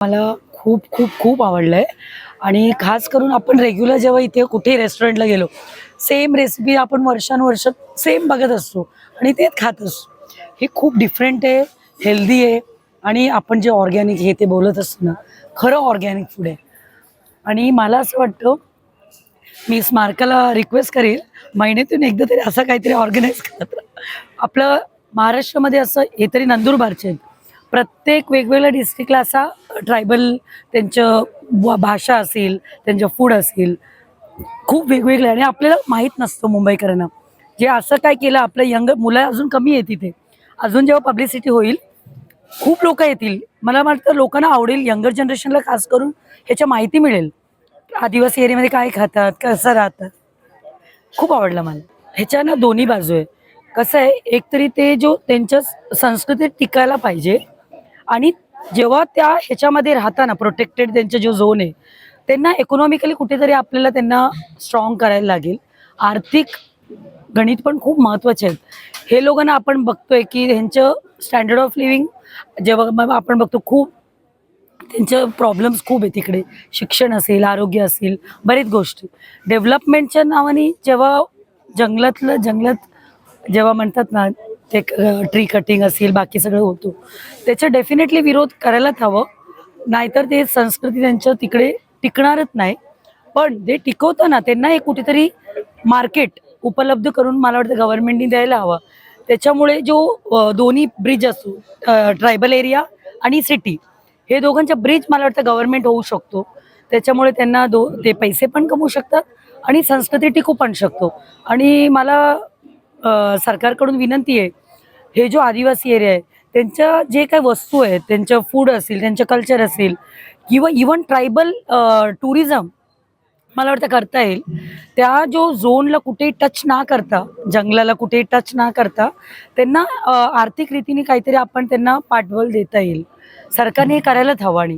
मला खूप खूप खूप आवडलं आहे आणि खास करून आपण रेग्युलर जेव्हा इथे कुठेही रेस्टॉरंटला गेलो सेम रेसिपी आपण वर्षानुवर्ष सेम बघत असतो आणि तेच खात असतो. हे खूप डिफरंट आहे हेल्दी आहे आणि आपण जे ऑर्गॅनिक हे ते बोलत असतो ना खरं ऑर्गॅनिक फूड आहे. आणि मला असं वाटतं मी स्मारकाला रिक्वेस्ट करेल महिन्यातून एकदा तरी असं काहीतरी ऑर्गनाईज करत आपलं महाराष्ट्रामध्ये असं हे तरी नंदुरबारचे आहेत. प्रत्येक वेगवेगळ्या डिस्ट्रिक्टला असा ट्रायबल त्यांचं भाषा असेल त्यांचं फूड असेल खूप वेगवेगळे आणि आपल्याला माहीत नसतं मुंबईकरांना. जे असं काय केलं आपलं यंग मुलं अजून कमी आहे तिथे अजून जेव्हा पब्लिसिटी होईल खूप लोक येतील. मला वाटतं लोकांना आवडेल यंगर जनरेशनला खास करून ह्याच्या माहिती मिळेल. आदिवासी एरियामध्ये काय खातात कसं राहतात. खूप आवडलं मला. ह्याच्या ना दोन्ही बाजू आहे कसं आहे एकतरी ते जो त्यांच्या संस्कृतीत टिकायला पाहिजे आणि जेव्हा त्या ह्याच्यामध्ये राहताना प्रोटेक्टेड त्यांचा जो झोन आहे त्यांना इकॉनॉमिकली कुठेतरी आपल्याला त्यांना स्ट्रॉंग करायला लागेल. आर्थिक गणित पण खूप महत्त्वाचे आहेत. हे लोकांना आपण बघतोय की ह्यांचं स्टँडर्ड ऑफ लिव्हिंग जेव्हा मग आपण बघतो खूप त्यांचे प्रॉब्लेम्स खूप आहे तिकडे. शिक्षण असेल आरोग्य असेल बरेच गोष्टी. डेव्हलपमेंटच्या नावाने जेव्हा जंगलातलं जंगलात जेव्हा म्हणतात ना ते ट्री कटिंग असेल बाकी सगळं होतो. त्याच्या डेफिनेटली विरोध करायलाच हवं. नाहीतर ते संस्कृती त्यांच्या तिकडे टिकणारच नाही. पण ते टिकवताना त्यांना एक कुठेतरी मार्केट उपलब्ध करून मला वाटतं गव्हर्नमेंटनी द्यायला हवं. त्याच्यामुळे जो दोन्ही ब्रिज असो ट्रायबल एरिया आणि सिटी हे दोघांच्या ब्रिज मला वाटतं गव्हर्नमेंट होऊ शकतो. त्याच्यामुळे त्यांना दो ते पैसे पण कमवू शकतात आणि संस्कृती टिकू पण शकतो. आणि मला सरकारकडून विनंती आहे हे जो आदिवासी एरिया आहे त्यांच्या जे काही वस्तू आहेत त्यांचं फूड असेल त्यांचं कल्चर असेल किंवा इवन ट्रायबल टुरिझम मला वाटतं करता येईल. त्या जो झोनला कुठेही टच ना करता जंगलाला कुठेही टच ना करता त्यांना आर्थिक रीतीने काहीतरी आपण त्यांना पाठबळ देता येईल. सरकारने हे करायलाच हवं आणि.